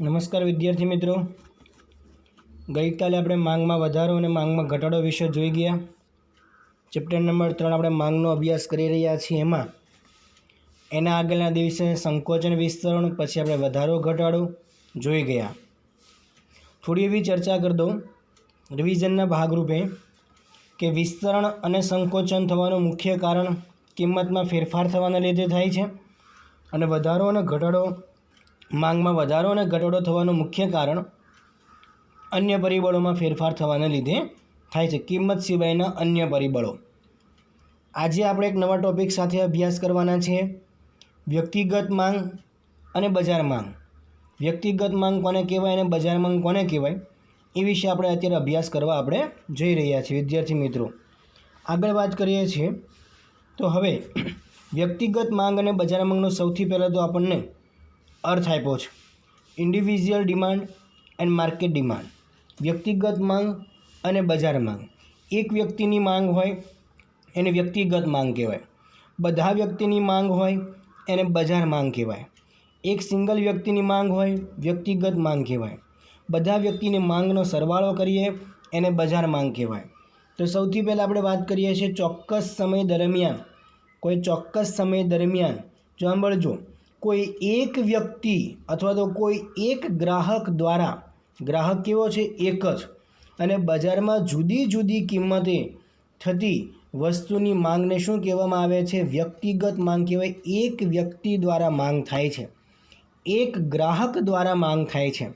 નમસ્કાર વિદ્યાર્થી મિત્રો. ગઈકાલે આપણે માંગમાં વધારો અને માંગમાં ઘટાડો વિશે જોઈ ગયા. ચેપ્ટર નંબર ત્રણ આપણે માંગનો અભ્યાસ કરી રહ્યા છીએ એમાં. એના આગળના દિવસે સંકોચન વિસ્તરણ, પછી આપણે વધારો, ઘટાડો જોઈ ગયા. થોડી એવી ચર્ચા કરી દઉં. રિવિઝનના ભાગરૂપે કે વિસ્તરણ અને સંકોચન થવાનું મુખ્ય કારણ કિંમતમાં ફેરફાર થવાના લીધે થાય છે અને વધારો અને ઘટાડો માંગમાં વધારો અને ઘટાડો થવાનું મુખ્ય કારણ અન્ય પરિબળોમાં ફેરફાર થવાના લીધે થાય છે. કિંમત સિવાયના અન્ય પરિબળો. આજે આપણે એક નવા ટોપિક સાથે અભ્યાસ કરવાના છે. વ્યક્તિગત માંગ અને બજાર માંગ. વ્યક્તિગત માંગ કોને કહેવાય અને બજાર માંગ કોને કહેવાય? એ વિશે આપણે અત્યારે અભ્યાસ કરવા આપણે જઈ રહ્યા છીએ. વિદ્યાર્થી મિત્રો, આગળ વાત કરીએ છીએ. તો હવે વ્યક્તિગત માંગ અને બજાર માંગનો સૌથી પહેલાં તો આપણને અર્થ આપ્યો છે. Individual demand and market demand વ્યક્તિગત માંગ અને બજાર માંગ. એક વ્યક્તિની માંગ હોય, એને વ્યક્તિગત માંગ કહેવાય. બધા વ્યક્તિની માંગ હોય, એને બજાર માંગ કહેવાય. એક સિંગલ વ્યક્તિની માંગ હોય, વ્યક્તિગત માંગ કહેવાય. બધા વ્યક્તિની માંગનો સરવાળો કરીએ, એને બજાર માંગ કહેવાય. તો સૌથી પહેલાં આપણે વાત કરીએ છીએ ચોક્કસ સમય દરમિયાન. કોઈ ચોક્કસ સમય દરમિયાન. જો સાંભળજો કોઈ એક વ્યક્તિ અથવા તો કોઈ એક ગ્રાહક દ્વારા, ગ્રાહક કેવો છે? એક જ. અને બજારમાં જુદી જુદી કિંમતે થતી વસ્તુની માંગને શું કહેવામાં આવે છે? વ્યક્તિગત માંગ કહેવાય. એક વ્યક્તિ દ્વારા માંગ થાય છે. એક ગ્રાહક દ્વારા માંગ થાય છે.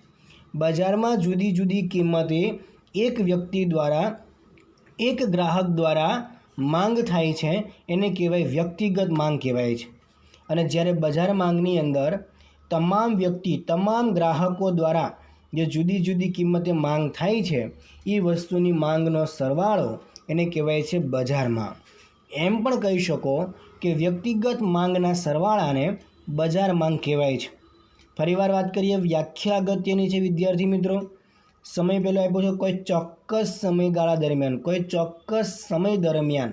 બજારમાં જુદી જુદી કિંમતે એક વ્યક્તિ દ્વારા, એક ગ્રાહક દ્વારા માંગ થાય છે. એને કહેવાય વ્યક્તિગત માંગ કહેવાય છે. અને જ્યારે બજાર માંગની અંદર તમામ વ્યક્તિ, તમામ ગ્રાહકો દ્વારા જે જુદી જુદી કિંમતે માંગ થાય છે એ વસ્તુની માંગનો સરવાળો એને કહેવાય છે બજાર માંગ એમ પણ કહી શકો કે વ્યક્તિગત માંગના સરવાળાને બજાર માંગ કહેવાય છે. ફરીવાર વાત કરીએ વ્યાખ્યા અગત્યની છે વિદ્યાર્થી મિત્રો. સમય પહેલો આપ્યો છે કોઈ ચોક્કસ સમયગાળા દરમિયાન, કોઈ ચોક્કસ સમય દરમિયાન,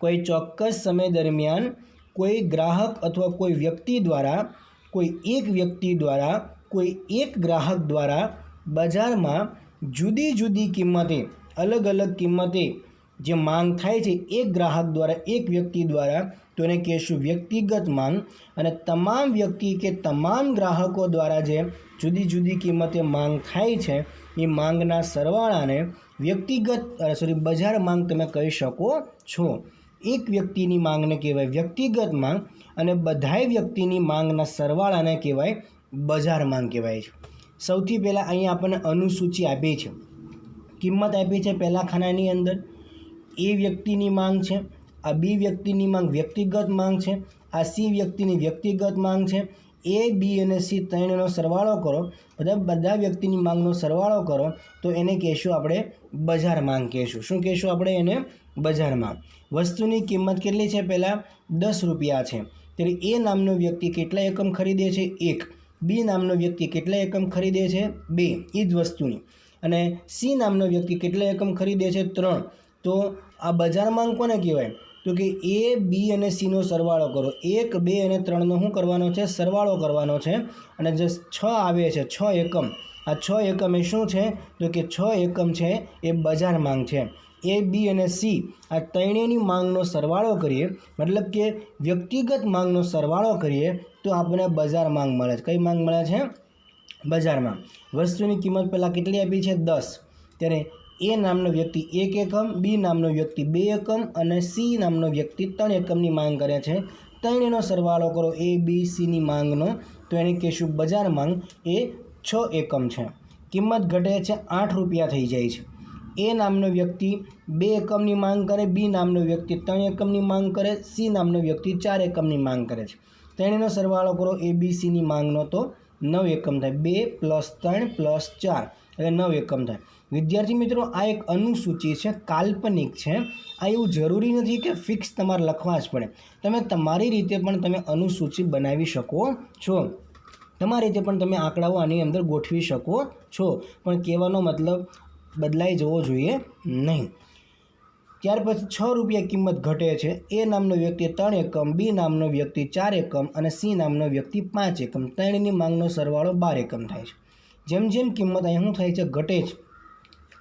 કોઈ ચોક્કસ સમય દરમિયાન કોઈ ગ્રાહક અથવા કોઈ વ્યક્તિ દ્વારા, કોઈ એક વ્યક્તિ દ્વારા, કોઈ એક ગ્રાહક દ્વારા બજારમાં જુદી જુદી કિંમતે, અલગ અલગ કિંમતે જે માંગ થાય છે એક ગ્રાહક દ્વારા, એક વ્યક્તિ દ્વારા, તો એને કહેશું વ્યક્તિગત માંગ. અને તમામ વ્યક્તિ કે તમામ ગ્રાહકો દ્વારા જે જુદી જુદી કિંમતે માંગ થાય છે, એ માંગના સરવાળાને વ્યક્તિગત સોરી બજાર માંગ તમે કહી શકો છો. એક વ્યક્તિની માંગને કહેવાય વ્યક્તિગત માંગ અને બધાય વ્યક્તિની માંગના સરવાળાને કહેવાય બજાર માંગ કહેવાય છે. સૌથી પહેલાં અહીંયા આપણને અનુસૂચિ આપી છે. કિંમત આપી છે પહેલાં ખાનાની અંદર. એ વ્યક્તિની માંગ છે, આ બી વ્યક્તિની માંગ વ્યક્તિગત માંગ છે, આ સી વ્યક્તિની વ્યક્તિગત માંગ છે. એ, બી અને સી ત્રણનો સરવાળો કરો, બધા બધા વ્યક્તિની માંગનો સરવાળો કરો, તો એને કહેશું આપણે બજાર માંગ કહેશું. શું કહેશું આપણે એને? બજાર માંગ વસ્તુની કિંમત કેટલી છે પહેલાં? દસ રૂપિયા છે. ત્યારે એ નામનો વ્યક્તિ કેટલા એકમ ખરીદે છે? એક. બી નામનો વ્યક્તિ કેટલા એકમ ખરીદે છે? બે. એ જ વસ્તુની. અને સી નામનો વ્યક્તિ કેટલા એકમ ખરીદે છે? ત્રણ. તો આ બજાર માંગ કોને કહેવાય? તો કે એ, બી અને સીનો સરવાળો કરો. એક, બે અને ત્રણનો શું કરવાનો છે? સરવાળો કરવાનો છે. અને જે છ આવે છે, છ એકમ. આ છ એકમ એ શું છે? તો કે છ એકમ છે એ બજાર માંગ છે. એ, બી અને સી આ ત્રણેયની માંગનો સરવાળો કરીએ, મતલબ કે વ્યક્તિગત માંગનો સરવાળો કરીએ, તો આપણને બજાર માંગ મળે છે. કઈ માંગ મળે છે? બજારમાં. વસ્તુની કિંમત પહેલાં કેટલી આપી છે? દસ. ત્યારે એ નામનો વ્યક્તિ એક એકમ, બી નામનો વ્યક્તિ બે એકમ અને સી નામનો વ્યક્તિ ત્રણ એકમની માંગ કરે છે. ત્રણેયનો સરવાળો કરો એ, બી, સીની માંગનો, તો એને કહેશું બજાર માંગ એ છ એકમ છે. કિંમત ઘટે છે આઠ રૂપિયા થઈ જાય છે. એ નામનો વ્યક્તિ, બે એકમની માંગ કરે, બી નામનો વ્યક્તિ, ત્રણ એકમની માંગ કરે, સી નામનો વ્યક્તિ, ચાર એકમની માંગ કરે છે. તેણીનો સરવાળો કરો, એ, બી સીની માંગનો તો નવ એકમ થાય. બે પ્લસ ત્રણ પ્લસ ચાર, એટલે નવ એકમ થાય. વિદ્યાર્થી મિત્રો, આ એક અનુસૂચિ છે, કાલ્પનિક છે. આ એવું જરૂરી નથી કે ફિક્સ તમારે લખવા જ પડે. તમે તમારી રીતે પણ તમે અનુસૂચિ બનાવી શકો છો. તમારી રીતે પણ તમે આંકડાઓ આની અંદર ગોઠવી શકો છો. પણ કહેવાનો મતલબ બદલાઈ જવો જોઈએ નહીં. ત્યાર પછી છ રૂપિયા કિંમત ઘટે છે. એ નામનો વ્યક્તિ ત્રણ એકમ, બી નામનો વ્યક્તિ ચાર એકમ અને સી નામનો વ્યક્તિ પાંચ એકમ. ત્રણની માંગનો સરવાળો બાર એકમ થાય છે. જેમ જેમ કિંમત અહીંયા શું થાય છે? ઘટે છે.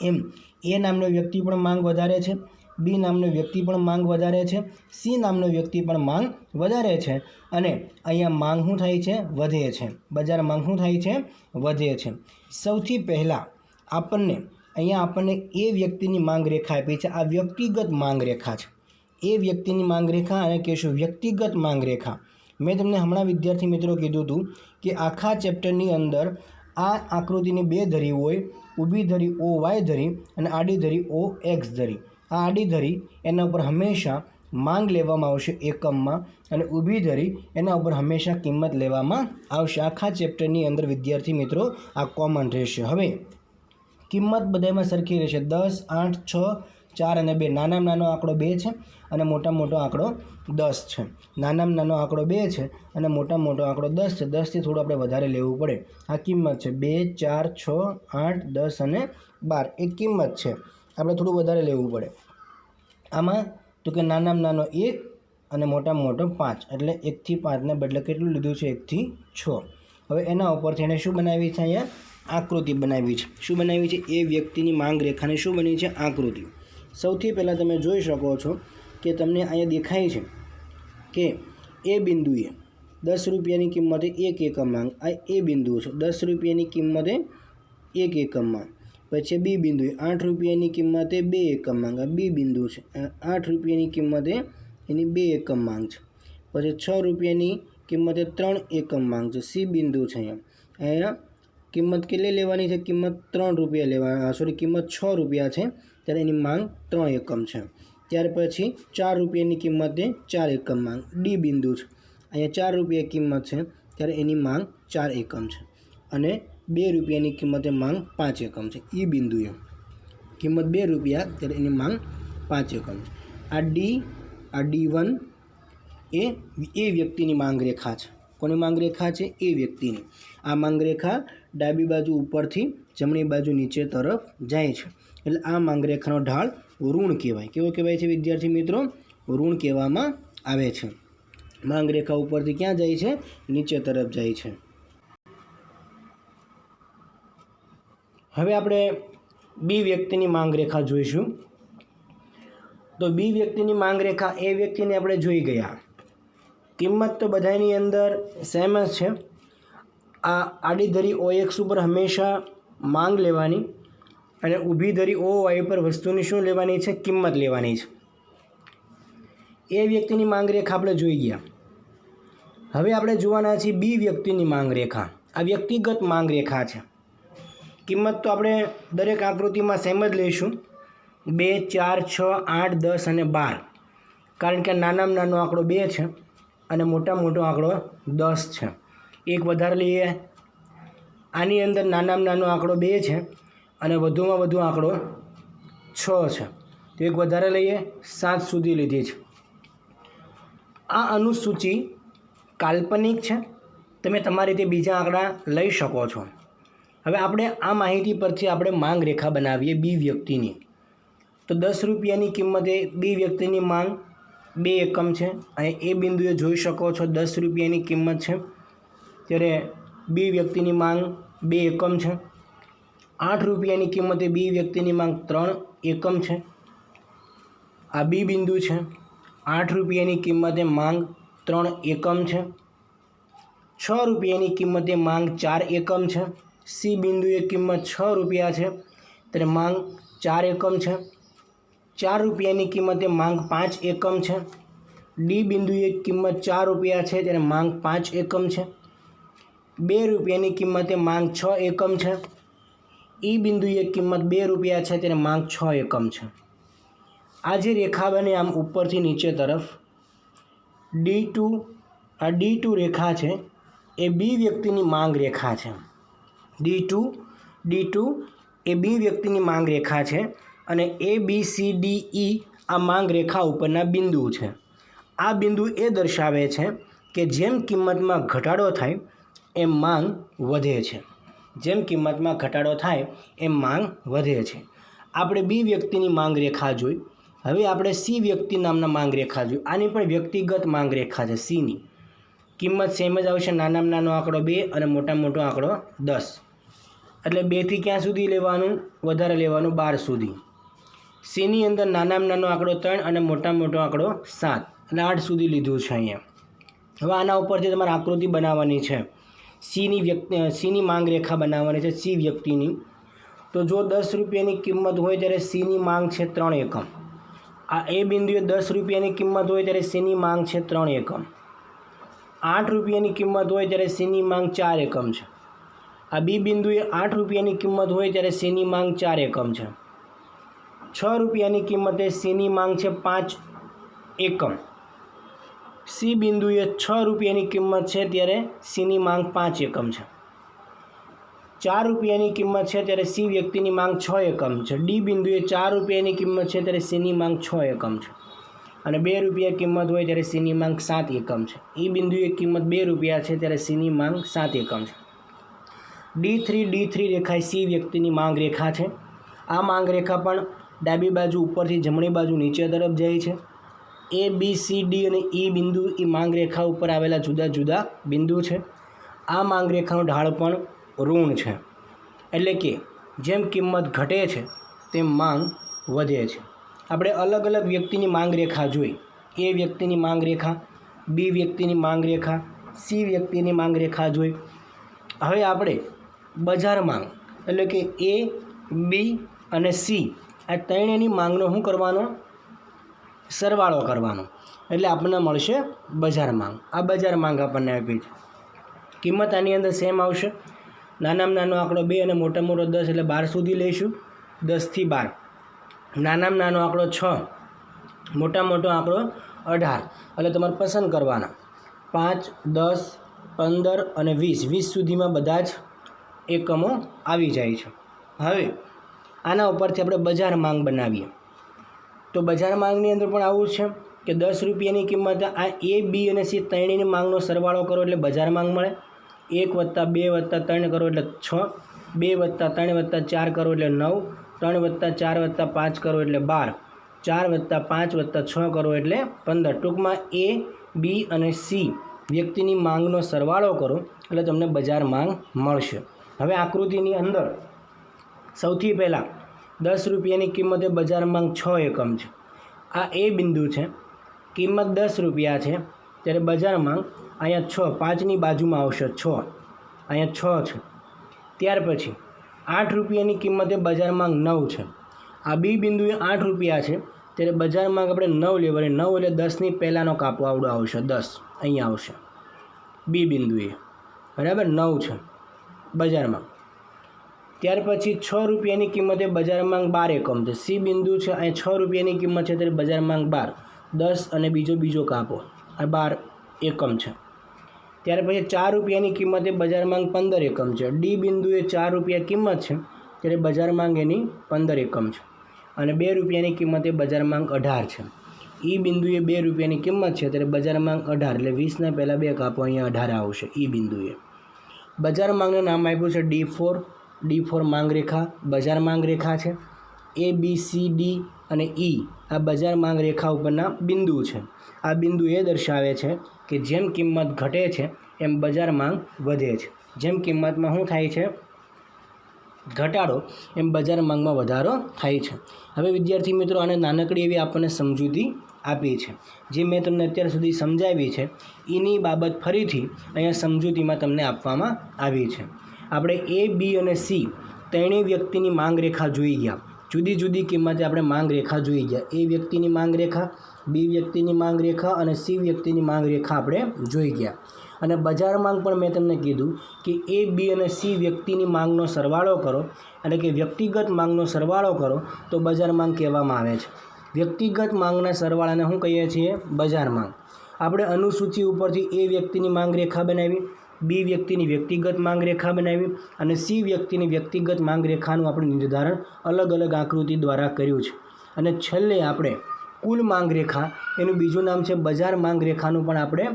એમ, એ નામનો વ્યક્તિ પણ માંગ વધારે છે. બી નામનો વ્યક્તિ પણ માંગ વધારે છે. સી નામનો વ્યક્તિ પણ માંગ વધારે છે. અને અહીંયા માંગ શું થાય છે? વધે છે. બજાર માંગ શું થાય છે? વધે છે. સૌથી પહેલાં આપણને અહીંયા આપણને એ વ્યક્તિની માંગ રેખા આપી છે. આ વ્યક્તિગત માંગ રેખા છે. એ વ્યક્તિની માંગ રેખા અને કહેશું વ્યક્તિગત માંગ રેખા મેં તમને હમણાં વિદ્યાર્થી મિત્રો કીધું હતું કે આખા ચેપ્ટરની અંદર આ આકૃતિની બે ધરી હોય, ઊભી ધરી ઓ વાય ધરી અને આડી ધરી ઓ એક્સ ધરી. આ આડી ધરી એના ઉપર હંમેશા માંગ લેવામાં આવશે એકમમાં અને ઊભી ધરી એના ઉપર હંમેશા કિંમત લેવામાં આવશે. આખા ચેપ્ટરની અંદર વિદ્યાર્થી મિત્રો આ કોમન રહેશે. હવે કિંમત બધામાં સરખી રહેશે. દસ, આઠ, છ, ચાર અને બે. નાનામાં નાનો આંકડો બે છે અને મોટામાં મોટો આંકડો દસ છે. નાનામાં નાનો આંકડો બે છે અને મોટામાં મોટો આંકડો દસ છે. દસથી થોડું આપણે વધારે લેવું પડે. આ કિંમત છે બે, ચાર, છ, આઠ, દસ અને બાર. એ કિંમત છે. આપણે થોડું વધારે લેવું પડે. આમાં તો કે નાનામાં નાનો એક અને મોટામાં મોટો પાંચ. એટલે એકથી પાંચને બદલે કેટલું લીધું છે? એકથી છ. હવે એના ઉપરથી એણે શું બનાવી છે અહીંયા? આકૃતિ બનાવી છે. શું બનાવી છે? એ વ્યક્તિની માંગ રેખાને શું બની છે? આકૃતિ. સૌથી પહેલાં તમે જોઈ શકો છો કે તમને અહીંયા દેખાય છે કે એ બિંદુએ દસ રૂપિયાની કિંમતે એક એકમ માંગ. આ એ બિંદુ છે. દસ રૂપિયાની કિંમતે એક એકમ માંગ. પછી બી બિંદુએ આઠ રૂપિયાની કિંમતે બે એકમ માંગ. આ બી બિંદુ છે. આઠ રૂપિયાની કિંમતે એની બે એકમ માંગ છે. પછી છ રૂપિયાની કિંમતે ત્રણ એકમ માંગ છે. સી બિંદુ છે અહીંયા. અહીંયા કિંમત કેટલી લેવાની છે? કિંમત ત્રણ રૂપિયા લેવા સોરી કિંમત છ રૂપિયા છે. ત્યારે એની માંગ ત્રણ એકમ છે. ત્યાર પછી ચાર રૂપિયાની કિંમતે ચાર એકમ માંગ. ડી બિંદુ છે. અહીંયા ચાર રૂપિયા કિંમત છે. ત્યારે એની માંગ ચાર એકમ છે. અને બે રૂપિયાની કિંમતે માંગ પાંચ એકમ છે. ઈ બિંદુએ કિંમત બે રૂપિયા, ત્યારે એની માંગ પાંચ એકમ છે. આ ડી આ ડી વન એ એ વ્યક્તિની માંગ રેખા છે. કોની માંગ રેખા છે? એ વ્યક્તિની. આ માંગ રેખા ડાબી બાજુ ઉપરથી જમણી બાજુ નીચે તરફ જાય છે. એટલે આ માંગરેખાનો ઢાળ ઋણ કહેવાય. કેવો કહેવાય છે વિદ્યાર્થી મિત્રો? ઋણ કહેવામાં આવે છે. માંગ રેખા ઉપરથી ક્યાં જાય છે? નીચે તરફ જાય છે. હવે આપણે બી વ્યક્તિની માંગરેખા જોઈશું. તો બી વ્યક્તિની માંગરેખા એ વ્યક્તિને આપણે જોઈ ગયા. કિંમત તો બધાની અંદર સેમ જ છે. આ આડી ધરી ઓ એક્સ ઉપર હંમેશા માંગ લેવાની અને ઊભી ધરી ઓ વાય પર વસ્તુની શું લેવાની છે? કિંમત લેવાની છે. એ વ્યક્તિની માંગ રેખા આપણે જોઈ ગયા. હવે આપણે જોવાના છીએ બી વ્યક્તિની માંગ રેખા આ વ્યક્તિગત માંગ રેખા છે. કિંમત તો આપણે દરેક આકૃતિમાં સેમ જ લઈશું. બે, ચાર, છ, આઠ, દસ અને બાર. કારણ કે નાનામાં નાનો આંકડો બે છે અને મોટામાં મોટો આંકડો દસ છે. એક વધારે લઈએ. આની અંદર નાનામાં નાનો આંકડો બે છે અને વધુમાં વધુ આંકડો છ છે. તો એક વધારે લઈએ, સાત સુધી લીધી છે. આ અનુસૂચિ કાલ્પનિક છે. તમે તમારી રીતે બીજા આંકડા લઈ શકો છો. હવે આપણે આ માહિતી પરથી આપણે માંગ રેખા બનાવીએ બી વ્યક્તિની. તો દસ રૂપિયાની કિંમતે બી વ્યક્તિની માંગ બે એકમ છે. અને એ બિંદુએ જોઈ શકો છો, દસ રૂપિયાની કિંમત છે. ત્યારે બી વ્યક્તિની માંગ બે એકમ છે. આઠ રૂપિયાની કિંમતે બી વ્યક્તિની માંગ ત્રણ એકમ છે. આ બી બિંદુ છે. આઠ રૂપિયાની કિંમતે માંગ ત્રણ એકમ છે. છ રૂપિયાની કિંમતે માંગ ચાર એકમ છે. સી બિંદુએ કિંમત છ રૂપિયા છે. ત્યારે માંગ ચાર એકમ છે. ચાર રૂપિયાની કિંમતે માંગ પાંચ એકમ છે. ડી બિંદુએ કિંમત ચાર રૂપિયા છે. ત્યારે માંગ પાંચ એકમ છે. બે રૂપિયાની કિંમતે માંગ છ એકમ છે. ઈ બિંદુએ કિંમત બે રૂપિયા છે તેને માંગ છ એકમ છે. આ જે રેખા બને આમ ઉપરથી નીચે તરફ. ડી ટુ આ ડી ટુ રેખા છે, એ બી વ્યક્તિની માંગ રેખા છે. ડી ટુ ડી ટુ એ બી વ્યક્તિની માંગ રેખા છે અને એ બી સી ડી ઈ આ માંગ રેખા ઉપરના બિંદુ છે. આ બિંદુ એ દર્શાવે છે કે જેમ કિંમતમાં ઘટાડો થાય એમ માંગ વધે છે. જેમ કિંમતમાં ઘટાડો થાય, એમ માંગ વધે છે. આપણે બી વ્યક્તિની માંગ રેખા જોઈ. હવે આપણે સી વ્યક્તિ નામના માંગ રેખા જોઈ. આની પણ વ્યક્તિગત માંગ રેખા છે સીની કિંમત સેમ જ આવશે, નાનામાં નાનો આંકડો બે અને મોટામાં મોટો આંકડો દસ. એટલે બેથી ક્યાં સુધી લેવાનું? વધારે લેવાનું બાર સુધી. સીની અંદર નાનામાં નાનો આંકડો ત્રણ અને મોટામાં મોટો આંકડો સાત. અને આઠ સુધી લીધું છે અહીંયા. હવે આના ઉપરથી તમારે આકૃતિ બનાવવાની છે સીની વ્યક્તિ સીની માંગ રેખા બનાવવાની છે, સી વ્યક્તિની. તો જો દસ રૂપિયાની કિંમત હોય ત્યારે સીની માંગ છે ત્રણ એકમ. આ એ બિંદુએ દસ રૂપિયાની કિંમત હોય ત્યારે સીની માંગ છે ત્રણ એકમ. આઠ રૂપિયાની કિંમત હોય ત્યારે સીની માંગ ચાર એકમ છે. આ બી બિંદુએ આઠ રૂપિયાની કિંમત હોય ત્યારે સીની માંગ ચાર એકમ છે. છ રૂપિયાની કિંમતે સીની માંગ છે પાંચ એકમ. સી બિંદુએ છ રૂપિયાની કિંમત છે ત્યારે સીની માંગ પાંચ એકમ છે. ચાર રૂપિયાની કિંમત છે ત્યારે સી વ્યક્તિની માંગ છ એકમ છે. ડી બિંદુએ ચાર રૂપિયાની કિંમત છે ત્યારે સીની માંગ છ એકમ છે. અને બે રૂપિયા કિંમત હોય ત્યારે સીની માંગ સાત એકમ છે. એ બિંદુએ કિંમત બે રૂપિયા છે ત્યારે સીની માંગ સાત એકમ છે. ડી થ્રી ડી થ્રી રેખા સી વ્યક્તિની માંગ રેખા છે. આ માંગ રેખા પણ ડાબી બાજુ ઉપરથી જમણી બાજુ નીચે તરફ જાય છે. એ બી સી ડી અને ઈ બિંદુ એ માંગ રેખા ઉપર આવેલા જુદા જુદા બિંદુ છે. આ માંગ રેખાનો ઢાળ પણ ઋણ છે. એટલે કે જેમ કિંમત ઘટે છે, તેમ માંગ વધે છે. આપણે અલગ અલગ વ્યક્તિની માંગ રેખા જોઈ. એ વ્યક્તિની માંગ રેખા બી વ્યક્તિની માંગ રેખા સી વ્યક્તિની માંગ રેખા જોઈ. હવે આપણે બજાર માંગ, એટલે કે એ બી અને સી આ ત્રણેયની માંગનો શું કરવાનો સરવાળો કરવાનો. એટલે આપણને મળશે બજાર માંગ. આ બજાર માંગ આપણને આપી છે. કિંમત આની અંદર સેમ આવશે. નાનામાં નાનો આંકડો બે અને મોટા મોટો દસ એટલે બાર સુધી લઈશું. દસથી બાર. નાનામાં નાનો આંકડો છ. મોટા મોટો આંકડો અઢાર. એટલે તમારે પસંદ કરવાના. પાંચ, દસ, પંદર અને વીસ. વીસ સુધીમાં બધા જ એકમો આવી જાય છે. હવે આના ઉપરથી આપણે બજાર માંગ બનાવીએ. તો બજાર માંગની અંદર પણ આવું છે કે દસ રૂપિયાની કિંમત આ એ બી અને સી ત્રણેયની માંગનો સરવાળો કરો એટલે બજાર માંગ મળે. એક વત્તા બે વત્તા ત્રણ કરો એટલે છ, બે વત્તા ત્રણ વત્તા ચાર કરો એટલે નવ, ત્રણ વત્તા ચાર વત્તા પાંચ કરો એટલે બાર, ચાર વત્તા પાંચ વત્તા છ કરો એટલે પંદર. ટૂંકમાં એ બી અને સી વ્યક્તિની માંગનો સરવાળો કરો એટલે તમને બજાર માંગ મળશે. હવે આકૃતિની અંદર સૌથી પહેલાં દસ રૂપિયાની કિંમતે બજારમાં છ એકમ છે. આ એ બિંદુ છે. કિંમત દસ રૂપિયા છે, ત્યારે બજારમાં અહીંયા છ, પાંચની બાજુમાં આવશે છ. અહીંયા છ છે. ત્યાર પછી આઠ રૂપિયાની કિંમતે બજારમાં નવ છે. આ બી બિંદુએ આઠ રૂપિયા છે, ત્યારે બજારમાં આપણે નવ લેવલે નવ એટલે દસની પહેલાંનો કાપો આવડો આવશે, દસ અહીંયા આવશે. બી બિંદુએ. બરાબર? નવ છે. બજારમાં. ત્યાર પછી છ રૂપિયાની કિંમતે બજાર માંગ બાર એકમ છે. સી બિંદુ છે, અહીં છ રૂપિયાની કિંમત છે, ત્યારે બજાર માંગ બાર. દસ અને બીજો બીજો કાપો. આ બાર એકમ છે. ત્યાર પછી ચાર રૂપિયાની કિંમતે બજાર માંગ પંદર એકમ છે. ડી બિંદુએ ચાર રૂપિયા કિંમત છે, ત્યારે બજાર માંગ એની પંદર એકમ છે. અને બે રૂપિયાની કિંમતે બજાર માંગ અઢાર છે. ઈ બિંદુએ બે રૂપિયાની કિંમત છે, ત્યારે બજાર માંગ અઢાર, એટલે વીસના પહેલાં બે કાપો અહીંયા અઢાર આવશે ઈ બિંદુએ. બજાર માંગનું નામ આપ્યું છે ડી ફોર. ડી ફોર માંગ રેખા બજાર માંગ રેખા છે. એ, બી, સી, ડી અને ઈ આ બજાર માંગ રેખા ઉપરના બિંદુ છે. આ બિંદુ એ દર્શાવે છે કે જેમ કિંમત ઘટે છે, એમ બજાર માંગ વધે છે. જેમ કિંમતમાં શું થાય છે? ઘટાડો, એમ બજાર માંગમાં વધારો થાય છે. હવે વિદ્યાર્થી મિત્રો, આને નાનકડી એવી આપણને સમજૂતી આપી છે. જે મેં તમને અત્યાર સુધી સમજાવી છે, એની બાબત ફરીથી અહીંયા સમજૂતીમાં તમને આપવામાં આવી છે. આપણે એ બી અને સી ત્રણેય વ્યક્તિની માંગ રેખા જોઈ ગયા. જુદી જુદી કિંમતે આપણે માંગ રેખા જોઈ ગયા. એ વ્યક્તિની માંગ રેખા બી વ્યક્તિની માંગ રેખા અને સી વ્યક્તિની માંગ રેખા આપણે જોઈ ગયા. અને બજાર માંગ પણ મેં તમને કીધું કે એ બી અને સી વ્યક્તિની માંગનો સરવાળો કરો એટલે કે વ્યક્તિગત માંગનો સરવાળો કરો તો બજાર માંગ કહેવામાં આવે છે. વ્યક્તિગત માંગના સરવાળાને શું કહીએ છીએ? બજાર માંગ. આપણે અનુસૂચિ ઉપરથી એ વ્યક્તિની માંગ રેખા બનાવી. બી વ્યક્તિની વ્યક્તિગત માંગ રેખા બનાવી અને સી વ્યક્તિની વ્યક્તિગત માંગરેખાનું આપણે નિર્ધારણ અલગ અલગ આકૃતિ દ્વારા કર્યું છે. અને છેલ્લે આપણે કુલ માંગરેખા, એનું બીજું નામ છે બજાર માંગરેખાનું પણ આપણે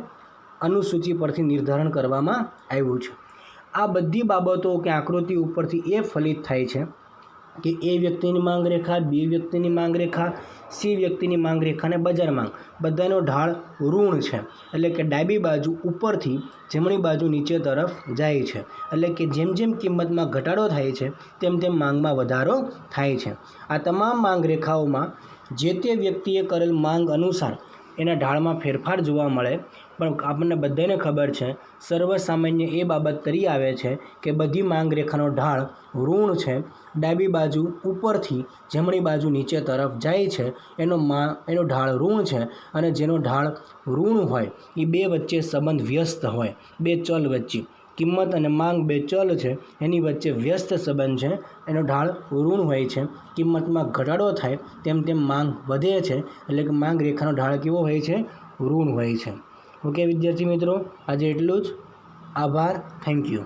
અનુસૂચિ પરથી નિર્ધારણ કરવામાં આવ્યું છે. આ બધી બાબતો કે આકૃતિ ઉપરથી એ ફલિત થાય છે. કે એ વ્યક્તિની માંગ રેખા બી વ્યક્તિની માંગ રેખા સી વ્યક્તિની માંગ રેખા અને બજાર માંગ. બધાનો ઢાળ ઋણ છે. એટલે કે ડાબી બાજુ ઉપરથી જમણી બાજુ નીચે તરફ જાય છે. એટલે કે જેમ જેમ કિંમતમાં ઘટાડો થાય છે, તેમ તેમ માંગમાં વધારો થાય છે. આ તમામ માંગ રેખાઓમાં જે તે વ્યક્તિએ કરેલ માંગ અનુસાર એના ઢાળમાં ફેરફાર જોવા મળે પણ આપણને બધાને ખબર છે, સર્વસામાન્ય એ બાબત તરી આવે છે કે બધી માંગ રેખાનો ઢાળ ઋણ છે, ડાબી બાજુ ઉપરથી જમણી બાજુ નીચે તરફ જાય છે, એનો મા, એનો ઢાળ ઋણ છે અને જેનો ઢાળ ઋણ હોય એ બે વચ્ચે સંબંધ વ્યસ્ત હોય, બે ચલ વચ્ચે. કિંમત અને માંગ બે ચલ છે, એની વચ્ચે વ્યસ્ત સંબંધ છે, એનો ઢાળ ઋણ હોય છે. કિંમતમાં ઘટાડો થાય તેમ તેમ માંગ વધે છે, એટલે કે માંગ રેખાનો ઢાળ કેવો હોય છે? ઋણ હોય છે. ઓકે વિદ્યાર્થી મિત્રો આજે એટલું જ. આભાર. Thank you